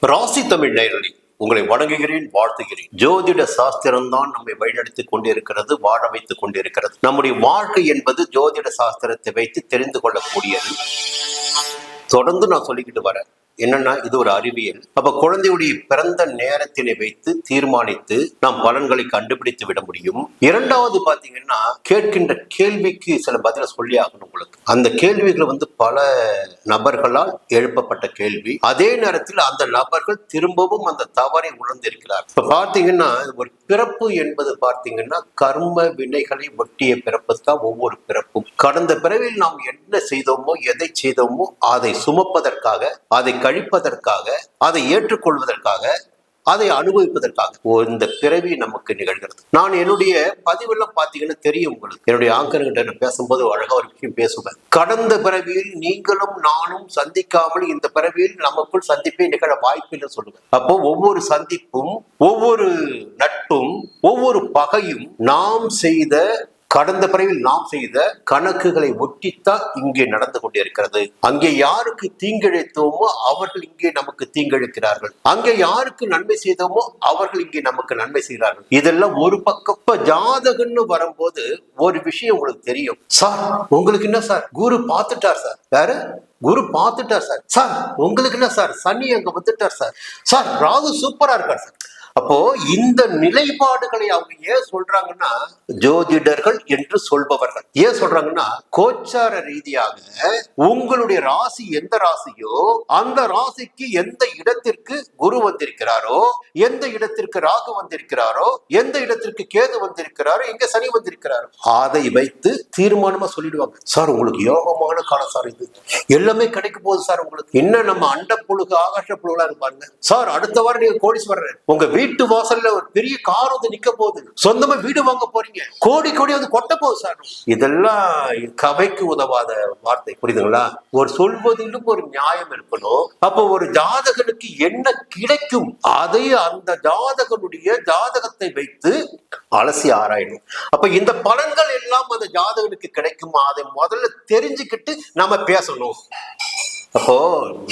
ராசி தமிழ் நேரடி உங்களை வணங்குகிறேன் வாழ்த்துகிறேன். ஜோதிட சாஸ்திரம் தான் நம்மை வழிநடத்திக் கொண்டிருக்கிறது வாழ வைத்துக் கொண்டிருக்கிறது. நம்முடைய வாழ்க்கை என்பது ஜோதிட சாஸ்திரத்தை வைத்து தெரிந்து கொள்ளக்கூடியது. தொடர்ந்து நான் சொல்லிக்கிட்டு வரேன். என்னன்னா இது ஒரு அறிவியல். அப்ப குழந்தையுடைய பிறந்த நேரத்தினை வைத்து தீர்மானித்து நாம் பலன்களை கண்டுபிடித்து விட முடியும். இரண்டாவது பாத்தீங்கன்னா கேட்கின்ற கேள்விக்கு சில பதில சொல்லி ஆகணும் உங்களுக்கு. அந்த கேள்விகள் வந்து பல நபர்களால் எழுப்பப்பட்ட கேள்வி. அதே நேரத்தில் அந்த நபர்கள் திரும்பவும் அந்த தவறை உணர்ந்திருக்கிறார். இப்ப பாத்தீங்கன்னா ஒரு பிறப்பு என்பது பார்த்தீங்கன்னா கர்ம வினைகளை ஒட்டிய பிறப்பு தான் ஒவ்வொரு பிறப்பும். கடந்த பிறவில் நாம் என்ன செய்தோமோ எதை செய்தோமோ அதை சுமப்பதற்காக அதை கழிப்பதற்காக அதை ஏற்றுக்கொள்வதற்காக அதை அனுபவிப்பதற்காக. ஓ, இந்த பிறவி நமக்கு நிகழ்கிறது. நான் என்னுடைய பதிவெல்லாம் பார்த்தீங்கன்னா தெரியும் உங்களுக்கு. என்னுடைய ஆங்கர்கிட்ட நான் பேசும்போது அழகா ஒரு விஷயம் பேசுவேன். கடந்த பிறவியில் நீங்களும் நானும் சந்திக்காமல் இந்த பிறவியில் நமக்குள் சந்திப்பே நிகழ வாய்ப்பில்லை சொல்லுவேன். அப்போ ஒவ்வொரு சந்திப்பும் ஒவ்வொரு நட்பும் ஒவ்வொரு பகையும் நாம் செய்த கடந்த பிறவில் நாம் செய்த கணக்குகளை ஒட்டித்தான் இங்கே நடந்து கொண்டிருக்கிறது. அங்கே யாருக்கு தீங்கிழைத்தோமோ அவர்கள் இங்கே நமக்கு தீங்கிழைக்கிறார்கள். அங்கே யாருக்கு நன்மை செய்தோமோ அவர்கள் இங்கே நமக்கு நன்மை செய்கிறார்கள். இதெல்லாம் ஒரு பக்கம். இப்ப ஜாதகம்னு வரும்போது ஒரு விஷயம் உங்களுக்கு தெரியும். சார் உங்களுக்கு என்ன சார்? குரு பார்த்துட்டார் சார். வேற? குரு பார்த்துட்டார் சார். சார் உங்களுக்கு என்ன சார்? சனி அங்க வந்துட்டார் சார். சார் ராகு சூப்பரா இருக்கார் சார். அப்போ இந்த நிலைப்பாடுகளை அவங்க ஏன் சொல்றாங்கன்னா ஜோதிடர்கள் என்று சொல்பவர்கள். ஏன் சொல்றாங்கன்னா கோச்சார ரீதியாக உங்களுடைய ராசி எந்த ராசியோ அந்த ராசிக்கு எந்த இடத்திற்கு குரு வந்திருக்கிறாரோ எந்த இடத்திற்கு ராகு வந்திருக்கிறாரோ எந்த இடத்திற்கு கேது வந்திருக்கிறாரோ எங்க சனி வந்திருக்கிறாரோ அதை வைத்து தீர்மானமா சொல்லிடுவாங்க. சார் உங்களுக்கு யோகமான காலம் சார் இது. எல்லாமே கிடைக்க போகுது சார் உங்களுக்கு. இன்னும் நம்ம அண்ட புழுகு ஆகாஷ புழுகளா இருப்பாருங்க சார் அடுத்த வாரம் நீங்க கோடீஸ்வரர். உங்க வீட்டு வாசல்ல ஒரு பெரிய கார் வந்து நிக்க போகுது. சொந்தமா வீடு வாங்க போறீங்க. கோடி கோடி வந்து கொட்ட போகுது சார். இதெல்லாம் கவைக்கு உதவாத வார்த்தை புரியுதுங்களா? ஒரு சொல்வதிலும் ஒரு நியாயம் இருக்கணும். அப்போ ஒரு ஜாதகனுக்கு என்ன கிடைக்கும் அதை அந்த ஜாதகனுடைய ஜாதகத்தை வைத்து அலசி ஆராயணும். அப்ப இந்த பலன்கள் எல்லாம் அந்த ஜாதகனுக்கு கிடைக்குமா? அதை முதல்ல தெரிஞ்சுக்கிட்டு நம்ம பேசணும். அப்போ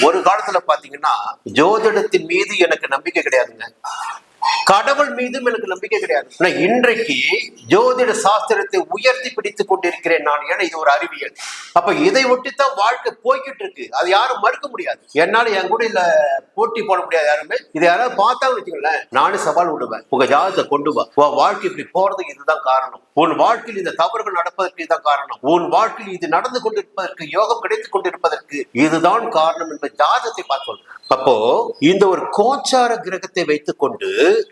ஒரு காலத்துல பாத்தீங்கன்னா ஜோதிடத்தின் மீது எனக்கு நம்பிக்கை கிடையாதுங்க. கடவுள் மீதும் எனக்கு நம்பிக்கை கிடையாது. ஆனா இன்றைக்கு ஜோதிட சாஸ்திரத்தை உயர்த்தி பிடித்துக் கொண்டிருக்கிறேன் நான் ஏன்னா இது ஒரு அறிவியல். அப்ப இதை ஒட்டித்தான் வாழ்க்கை போய்கிட்டு இருக்கு. அது யாரும் மறுக்க முடியாது. என்னால என் கூட இல்ல போட்டி போட முடியாது யாருமே. இதை யாராவது பார்த்தாலும் வச்சுக்கோங்களேன் நானும் சவால் விடுவேன். உங்க ஜாதத்தை கொண்டு வா. உன் வாழ்க்கை இப்படி போறதுக்கு இதுதான் காரணம். உன் வாழ்க்கையில் இந்த தவறுகள் நடப்பதற்கு இதுதான் காரணம். உன் வாழ்க்கையில் இது நடந்து கொண்டிருப்பதற்கு யோகம் கிடைத்துக் கொண்டிருப்பதற்கு இதுதான் காரணம் என்ற ஜாதத்தை பார்த்து அப்போ இந்த ஒரு கோச்சார கிரகத்தை வைத்துக் கொண்டு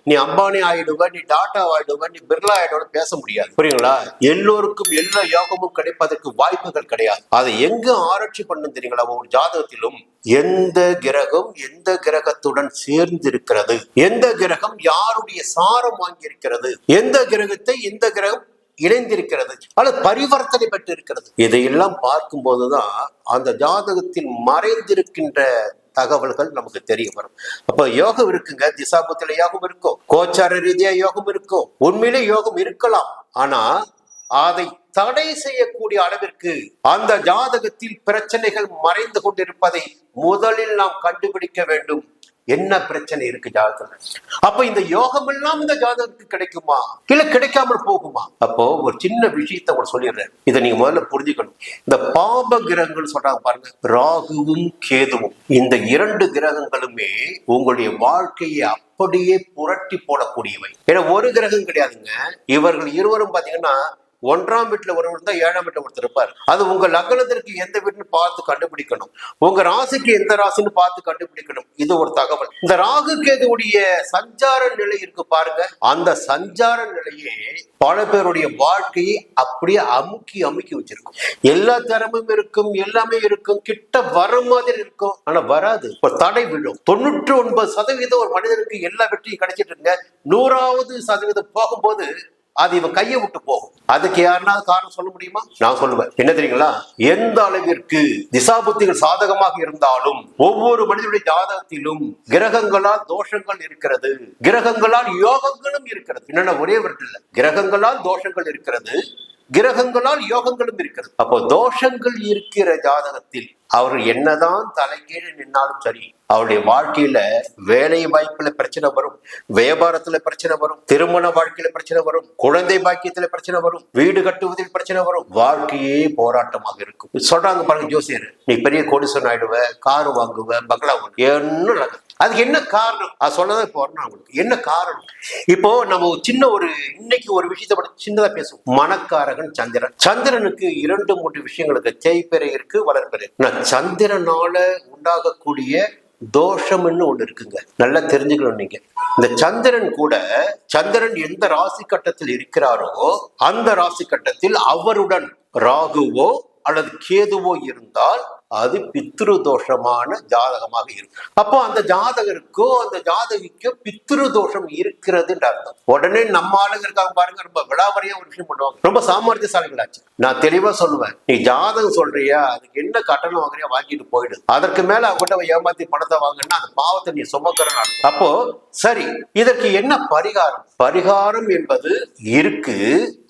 நீ அம்பானி ஆயிடுவ நீ டாடா ஆயிடுவ நீ பிர்லா ஆயிடுவ பேச முடியாது. புரியுங்களா? எல்லோருக்கும் எல்லா யோகமும் கிடைப்பதற்கு வாய்ப்புகள் கிடையாது. அதை எங்க ஆராய்ச்சி பண்ணும் தெரியுங்களா? ஒரு ஜாதகத்திலும் எந்த கிரகம் எந்த கிரகத்துடன் சேர்ந்து இருக்கிறது எந்த கிரகம் யாருடைய சாரம் வாங்கியிருக்கிறது? எந்த கிரகத்தை எந்த கிரகம் இணைந்திருக்கிறது? அல்லது பரிவர்த்தனை பெற்று இருக்கிறது இதையெல்லாம் பார்க்கும்போதுதான் அந்த ஜாதகத்தில் மறைந்திருக்கின்ற தகவல்கள் நமக்கு தெரிய வரும். அப்ப யோகம் இருக்குங்க திசாபுத்தில யோகம் இருக்கும் கோச்சார ரீதியா யோகம் இருக்கும் உண்மையிலே யோகம் இருக்கலாம். ஆனா அதை தடை செய்யக்கூடிய அளவிற்கு அந்த ஜாதகத்தில் பிரச்சனைகள் மறைந்து கொண்டிருப்பதை முதலில் நாம் கண்டுபிடிக்க வேண்டும். என்ன பிரச்சனை இருக்கு ஜாதகத்துல அப்ப இந்த யோகம் எல்லாம் இந்த ஜாதகத்துக்கு கிடைக்குமா? இல்ல கிடைக்காமல் போகுமா? அப்போ ஒரு சின்ன விஷயத்தை கூட சொல்லிடுறேன் இதை நீங்க முதல்ல புரிஞ்சுக்கணும். இந்த பாப கிரகங்கள் சொல்றாங்க பாருங்க. ராகுவும் கேதுவும். இந்த இரண்டு கிரகங்களுமே உங்களுடைய வாழ்க்கையை அப்படியே புரட்டி போடக்கூடியவை. ஏன்னா ஒரு கிரகம் கிடையாதுங்க. இவர்கள் இருவரும் பாத்தீங்கன்னா ஒன்றாம் வீட்டில் ஒருவர் தான் ஏழாம் வீட்டில் ஒருத்தர் இருப்பார். அது உங்க லக்னத்திற்கு எந்த வீட்டுன்னு பார்த்து கண்டுபிடிக்கணும். உங்க ராசிக்கு எந்த ராசின்னு பார்த்து கண்டுபிடிக்கணும். இது ஒரு தகவல். இந்த ராகு கேதுவுடைய சஞ்சார நிலை இருக்கு பாருங்க. அந்த சஞ்சார நிலையே பல பேருடைய வாழ்க்கையை அப்படியே அமுக்கி அமுக்கி வச்சிருக்கும். எல்லா திறமும் இருக்கும் எல்லாமே இருக்கும் கிட்ட வர மாதிரி இருக்கும். ஆனா வராது. ஒரு தடை விழும். தொண்ணூற்றி ஒன்பது சதவீதம் ஒரு மனிதனுக்கு எல்லா வெற்றியும் கிடைச்சிட்டு இருங்க நூறாவது சதவீதம் போகும்போது அது இவன் கையை விட்டு போகும். அதுக்கு யாருன்னா காரணம் சொல்ல முடியுமா? நான் சொல்லுவேன். என்ன தெரியுங்களா? எந்த அளவிற்கு திசாபுத்திகள் சாதகமாக இருந்தாலும் ஒவ்வொரு மனிதனுடைய ஜாதகத்திலும் கிரகங்களால் தோஷங்கள் இருக்கிறது கிரகங்களால் யோகங்களும் இருக்கிறது. என்னென்ன ஒரே வருடம் இல்ல. கிரகங்களால் தோஷங்கள் இருக்கிறது கிரகங்களால் யோகங்களும் இருக்கிறது. அப்போ தோஷங்கள் இருக்கிற ஜாதகத்தில் அவர் என்னதான் தலைகீழ நின்னாலும் சரி அவருடைய வாழ்க்கையில வேலை வாய்ப்புல பிரச்சனை வரும் வியாபாரத்துல பிரச்சனை வரும் திருமண வாழ்க்கையில பிரச்சனை வரும் குழந்தை பாக்கியத்துல பிரச்சனை வரும் வீடு கட்டுவதில் பிரச்சனை வரும் வாழ்க்கையே போராட்டமாக இருக்கும். சொல்றாங்க பாருங்க ஜோசியர் நீ பெரிய கோடிசன் ஆயிடுவ கார் வாங்குவ பங்களா வாங்குவ என்ன நடக்கும் அதுக்கு என்ன காரணம்? அது சொல்லதான் இப்போ வரணும் அவங்களுக்கு. என்ன காரணம்? இப்போ நம்ம சின்ன ஒரு இன்னைக்கு ஒரு விஷயத்தை பற்றி சின்னதா பேசுவோம். மணக்காரகன் சந்திரன். சந்திரனுக்கு இரண்டு மூன்று விஷயங்களுக்கு தேய்பெறை இருக்கு வளர்ப்பெறை சந்திரனால உண்டாகக்கூடிய தோஷம்னு ஒண்ணு இருக்குங்க. நல்லா தெரிஞ்சுக்கணும் நீங்க. இந்த சந்திரன் கூட சந்திரன் எந்த ராசி கட்டத்தில் இருக்கிறாரோ அந்த ராசி கட்டத்தில் அவருடன் ராகுவோ அல்லது கேதுவோ இருந்தால் அது பித்ரு தோஷமான ஜாதகமாக இருக்கும் அப்போ அந்த ஜாதகருக்கோ அந்த ஜாதகிக்கோ பித்ரு தோஷம் இருக்கிறதுன்ற அர்த்தம். உடனே நம்ம ஆளுங்க இருக்காங்க பாருங்க ரொம்ப விடாவரியா ஒரு விஷயம் பண்ணுவாங்க. ரொம்ப சாமர்த்தியசாலிகளாச்சு நான் தெளிவா சொல்லுவேன். நீ ஜாதகம் சொல்றியா? அதுக்கு என்ன கட்டணம் வாங்குறியா? வாங்கிட்டு போயிடு. அதற்கு மேல அவங்ககிட்ட ஏமாத்தி பணத்தை வாங்கினா அந்த பாவத்தை நீ சுமக்கிறன்னு அர்த்தம். அப்போ சரி இதற்கு என்ன பரிகாரம்? பரிகாரம் என்பது இருக்கு.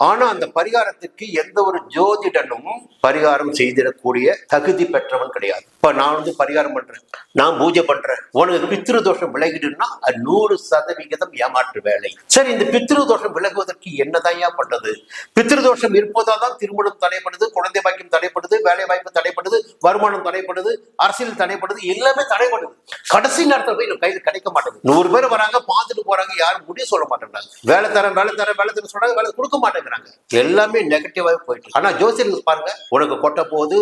ஆனா அந்த பரிகாரத்துக்கு எந்த ஒரு ஜோதிடனும் பரிகாரம் செய்திடக்கூடிய தகுதி பெற்ற பெற்றவன் கிடையாது. இப்ப நான் வந்து பரிகாரம் பண்றேன் நான் பூஜை பண்றேன் உனக்கு பித்ரு தோஷம் விலகிடுன்னா நூறு சதவிகிதம் ஏமாற்று வேலை. சரி இந்த பித்ரு தோஷம் விலகுவதற்கு என்னதாயா பண்றது? பித்ரு தோஷம் இருப்பதாதான் திருமணம் தடைப்படுது குழந்தை பாக்கியம் தடைப்படுது வேலை வாய்ப்பு தடைப்படுது வருமானம் தடைப்படுது அரசியல் தடைப்படுது எல்லாமே தடைப்படுது கடைசி நேரத்தில் போய் நம்ம கிடைக்க மாட்டேங்குது. நூறு பேர் வராங்க பார்த்துட்டு போறாங்க யாரும் முடிவு சொல்ல மாட்டேங்கிறாங்க வேலை தரேன் வேலை தரேன் வேலை தரேன் சொல்றாங்க வேலை கொடுக்க மாட்டேங்கிறாங்க. எல்லாமே நெகட்டிவாக போயிட்டு ஆனா ஜோசியர்கள் பாருங்க உனக்கு கொட்ட போகுது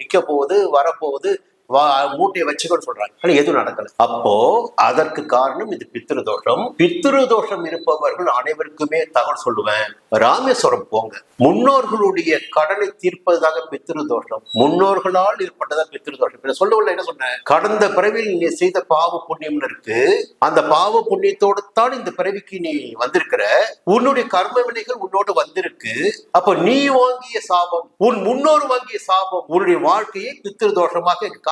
நிக்க போகுது வரப்போகுது. மூட்டையை வச்சுக்கோன்னு சொல்றாங்க. ஆனா எதுவும் நடக்கல. அப்போ அதற்கு காரணம் இது பித்திரு தோஷம் பித்திரு தோஷம் இருப்பவர்கள் அனைவருக்குமே தகவல் சொல்லுவேன். ராமேஸ்வரம் போங்க. முன்னோர்களுடைய கடனை தீர்ப்பதாக பித்திரு தோஷம் முன்னோர்களால் ஏற்பட்டதா பித்திரு தோஷம் சொல்லவில்லை என்ன சொன்னேன்? கடந்த பிறவியில் நீ செய்த பாவ புண்ணியம்னு இருக்கு. அந்த பாவ புண்ணியத்தோடு தான் இந்த பிறவிக்கு நீ வந்திருக்கிற. உன்னுடைய கர்ம வினைகள் உன்னோடு வந்திருக்கு. அப்ப நீ வாங்கிய சாபம் உன் முன்னோர் வாங்கிய சாபம் உன்னுடைய வாழ்க்கையை பித்திரு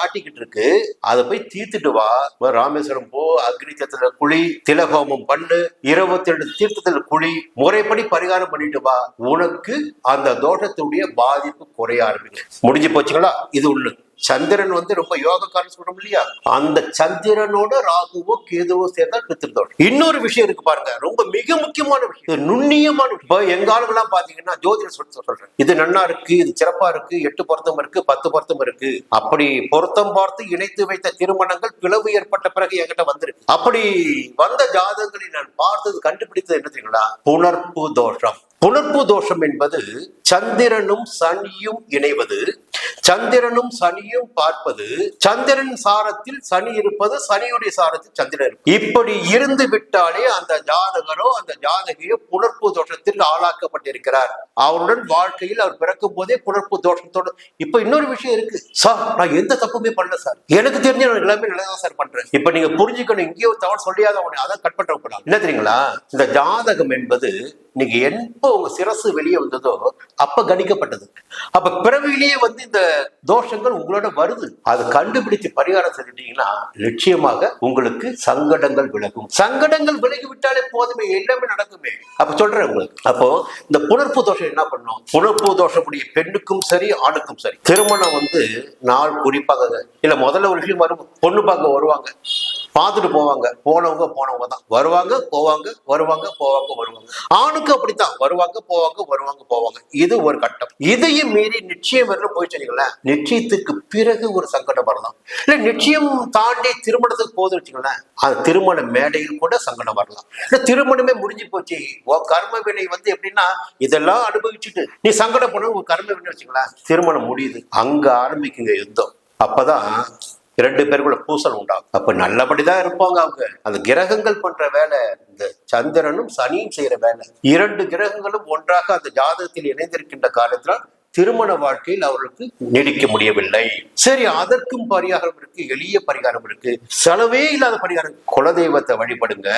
காட்டிக்கிட்டு இருக்கு அதை போய் தீர்த்துட்டு வா. ராமேஸ்வரம் போ. அக்னி தீர்த்தத்துல குழி திலகோமம் பண்ணு. இருபத்தி ரெண்டு தீர்த்தத்துல குழி முறைப்படி பரிகாரம் பண்ணிட்டு வா. உனக்கு அந்த தோஷத்துடைய பாதிப்பு குறைய ஆரம்பிக்கும். முடிஞ்சு போச்சுங்களா? இது ஒண்ணு. சந்திரன் வந்து ரொம்ப யோகக்காரன் சொல்றோம் இல்லையா? அந்த சந்திரனோட ராகுவோ கேதுவோ சேர்ந்தா பித்திருந்தோம் இன்னொரு விஷயம் இருக்கு பாருங்க. ரொம்ப மிக முக்கியமான விஷயம். நுண்ணியமான விஷயம். இப்போ எங்க ஆளுங்கெல்லாம் பாத்தீங்கன்னா ஜோதிடர் சொல்லி சொல்றேன் இது நன்னா இருக்கு இது சிறப்பா இருக்கு எட்டு பொருத்தம் இருக்கு பத்து பொருத்தம் இருக்கு. அப்படி பொருத்தம் பார்த்து இணைத்து வைத்த திருமணங்கள் பிளவு ஏற்பட்ட பிறகு என்கிட்ட வந்திருக்கு. அப்படி வந்த ஜாதகங்களை நான் பார்த்தது கண்டுபிடித்தது என்ன தெரியுங்களா? புணர்ப்பு தோஷம். புணர்ப்பு தோஷம் என்பது சந்திரனும் சனியும் இணைவது. சந்திரனும் சனியும் பார்ப்பது. சந்திரன் சாரத்தில் சனி இருப்பது சனியுடைய சாரத்தில் சந்திரன் இப்படி இருந்து விட்டாலே அந்த ஜாதகரோ அந்த ஜாதகையோ புணர்ப்பு தோஷத்தில் ஆளாக்கப்பட்டிருக்கிறார். அவருடன் வாழ்க்கையில் அவர் பிறக்கும் போதே புணர்ப்பு தோஷத்தோடு. இப்ப இன்னொரு விஷயம் இருக்கு. சார் நான் எந்த தப்புமே பண்ணல சார். எனக்கு தெரிஞ்ச நான் எல்லாமே நல்லதான் சார் பண்றேன். இப்ப நீங்க புரிஞ்சுக்கணும். இங்கேயோ தவறு சொல்லியாத உடனே அதான் கட் பண்ற கூடாது என்ன தெரியுங்களா? இந்த ஜாதகம் என்பது நீங்க எப்போ உங்க சிரசு வெளியே வந்ததோ அப்ப கணிக்கப்பட்டது. அப்ப பிறவிலேயே வந்து இந்த தோஷங்கள் உங்களோட வருது. அதை கண்டுபிடிச்சு பரிகாரம் செஞ்சிட்டீங்கன்னா நிச்சயமாக உங்களுக்கு சங்கடங்கள் விலகும். சங்கடங்கள் விலகி விட்டாலே போதுமே எல்லாமே நடக்குமே. அப்ப சொல்றேன் உங்களுக்கு. அப்போ இந்த புணர்ப்பு தோஷம் என்ன பண்ணும்? புணர்ப்பு தோஷமுடைய பெண்ணுக்கும் சரி ஆணுக்கும் சரி. திருமணம் வந்து நாள் குறிப்பாக இல்ல முதல்ல ஒரு விஷயம் வரும் பொண்ணு பார்க்க வருவாங்க. பார்த்துட்டு போவாங்க. போனவங்க போனவங்க தான். வருவாங்க போவாங்க வருவாங்க போவாங்க வருவாங்க. ஆணுக்கு அப்படித்தான். வருவாங்க போவாங்க வருவாங்க போவாங்க. இது ஒரு கட்டம். இதையும் மீறி நிச்சயம் வரணும் போய் சொன்னீங்களேன் நிச்சயத்துக்கு பிறகு ஒரு சங்கடம் வரலாம். இல்ல நிச்சயம் தாண்டி திருமணத்துக்கு போது வச்சுங்களேன் அது திருமண மேடையில் கூட சங்கடம் வரலாம். இல்ல திருமணமே முடிஞ்சு போச்சு. ஓ கர்ம வினை வந்து எப்படின்னா இதெல்லாம் அனுபவிச்சுட்டு நீ சங்கடம் பண்ண உன் கர்ம வினை வச்சுங்களேன் திருமணம் முடியுது. அங்க ஆரம்பிக்குங்க யுத்தம். அப்பதான் இரண்டு பேருக்குள்ள பூசல் உண்டாகும். அப்ப நல்லபடிதான் இருப்பாங்க அவங்க. அந்த கிரகங்கள் பண்ற வேலை இந்த சந்திரனும் சனியும் செய்யற வேலை. இரண்டு கிரகங்களும் ஒன்றாக அந்த ஜாதகத்தில் இணைந்திருக்கின்ற காலத்தில் திருமண வாழ்க்கையில் அவர்களுக்கு நீடிக்க முடியவில்லை. சரி அதற்கும் பரிகாரம் இருக்கு எளிய பரிகாரம் இருக்கு. செலவே இல்லாத பரிகாரம். குலதெய்வத்தை வழிபடுங்க.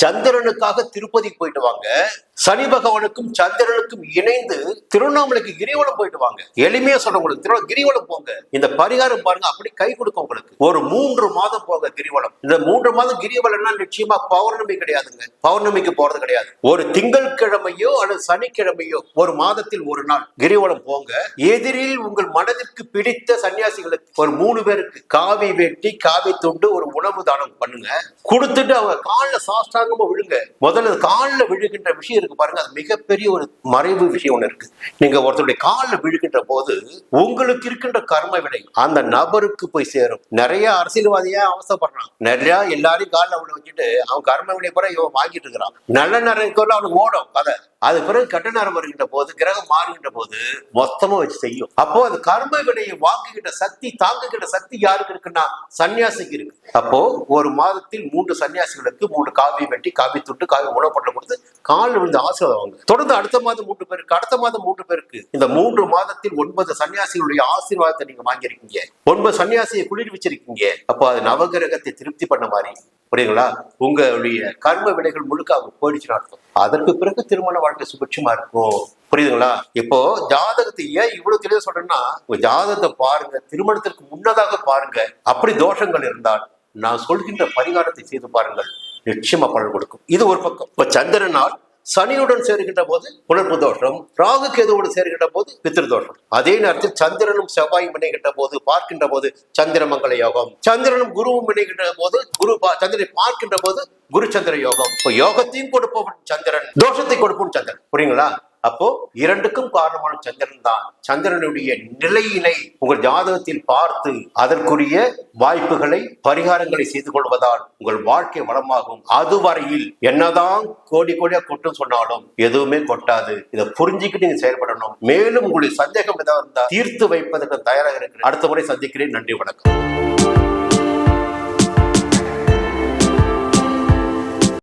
சந்திரனுக்காக திருப்பதி போயிட்டு வாங்க. சனி பகவானுக்கும் சந்திரனுக்கும் இணைந்து திருவண்ணாமலைக்கு கிரிவலம் போயிட்டு வாங்க. எளிமையா சொல்ல உங்களுக்கு. திருவண்ணா கிரிவலம் போங்க. இந்த பரிகாரம் பாருங்க அப்படி கை கொடுக்கும் உங்களுக்கு. ஒரு மூன்று மாதம் போங்க கிரிவலம். இந்த மூன்று மாதம் கிரிவலம்னா நிச்சயமா பௌர்ணமி கிடையாதுங்க. பௌர்ணமிக்கு போறது கிடையாது. ஒரு திங்கள் கிழமையோ அல்லது சனிக்கிழமையோ ஒரு மாதத்தில் ஒரு நாள் கிரிவலம் போங்க. போங்க. எதிரில் உங்கள் மனதிற்கு பிடித்த சன்னியாசிகளுக்கு ஒரு மூணு பேருக்கு காவி வெட்டி காவி துண்டு ஒரு உணவு தானம் பண்ணுங்க. கொடுத்துட்டு அவங்க காலில் சாஷ்டாங்கமா விழுங்க. முதல்ல காலில் விழுகின்ற விஷயம் இருக்கு பாருங்க. அது மிகப்பெரிய ஒரு மறைவு விஷயம் ஒண்ணு இருக்கு. நீங்க ஒருத்தருடைய காலில் விழுகின்ற போது உங்களுக்கு இருக்கின்ற கர்ம வினை அந்த நபருக்கு போய் சேரும். நிறைய அரசியல்வாதியா அவசப்படுறான் நிறைய எல்லாரையும் காலில் விழ வச்சுட்டு அவன் கர்ம வினை கூட இவன் வாங்கிட்டு இருக்கிறான். நல்ல நேரம் அவனுக்கு ஓடும் கதை. அது பிறகு கட்ட நேரம் வருகின்ற போது கிரகம் மாறுகின்ற போது மொத்தமா வச்சு செய்யும். அப்போ அது கர்ம வினையை வாங்குகின்ற சக்தி தாங்குகின்ற சக்தி யாருக்கு இருக்குன்னா சன்னியாசிக்கு இருக்கு. அப்போ ஒரு மாதத்தில் மூன்று சன்னியாசிகளுக்கு மூன்று காவி வெட்டி காவி துட்டு காவி உணவுப்பட்டு கொடுத்து காலில் விழுந்து ஆசீர்வாதம் வாங்க தொடர்ந்து அடுத்த மாதம் மூன்று பேருக்கு அடுத்த மாதம் மூன்று பேருக்கு இந்த மூன்று மாதத்தில் ஒன்பது சன்னியாசிகளுடைய ஆசீர்வாதத்தை நீங்க வாங்கியிருக்கீங்க. ஒன்பது சன்னியாசியை குளிர் வச்சிருக்கீங்க அப்போ அது நவகிரகத்தை திருப்தி பண்ண மாதிரி புரியுங்களா உங்களுடைய கர்ம வினைகள் முழுக்க அவங்க போயிடுச்சுன்னு அர்த்தம் அதற்கு பிறகு திருமண வாழ்க்கை சுபிட்சமா இருக்கும். புரியுதுங்களா? இப்போ ஜாதகத்தை ஏன் இவ்வளவு தெளிவா சொல்றேன்னா உங்க ஜாதகத்தை பாருங்க திருமணத்திற்கு முன்னதாக பாருங்க. அப்படி தோஷங்கள் இருந்தால் நான் சொல்கின்ற பரிகாரத்தை செய்து பாருங்கள். நிச்சயமா பலன் கொடுக்கும். இது ஒரு பக்கம். இப்ப சந்திரனால் சனியுடன் சேர்கின்ற போது புணர்ப்பு தோஷம் ராகு கேதுவோடு சேர்கின்ற போது பித்திரு தோஷம் அதே நேரத்தில் சந்திரனும் செவ்வாயும் இணைகின்ற போது பார்க்கின்ற போது சந்திரமங்கல யோகம். சந்திரனும் குருவும் இணைகின்ற போது குரு பா- சந்திரனை பார்க்கின்ற போது குரு சந்திர யோகம். யோகத்தையும் கொடுப்பவன் சந்திரன் தோஷத்தை கொடுப்பவன் சந்திரன். புரியுங்களா? அப்போ இரண்டுக்கும் காரணமான சந்திரன் தான். சந்திரனுடைய நிலையினை உங்கள் ஜாதகத்தில் பார்த்து அதற்குரிய வாய்ப்புகளை பரிகாரங்களை செய்து கொள்வதால் உங்கள் வாழ்க்கை வளமாகும். அதுவரையில் என்னதான் கோடி கோடியா கொட்டும் சொன்னாலும் எதுவுமே கொட்டாது. இதை புரிஞ்சுக்கிட்டு நீங்க செயல்படணும். மேலும் உங்களுடைய சந்தேகம் ஏதாவது இருந்தால் தீர்த்து வைப்பதற்கு தயாராக இருக்கிறேன். அடுத்த முறை சந்திக்கிறேன். நன்றி வணக்கம்.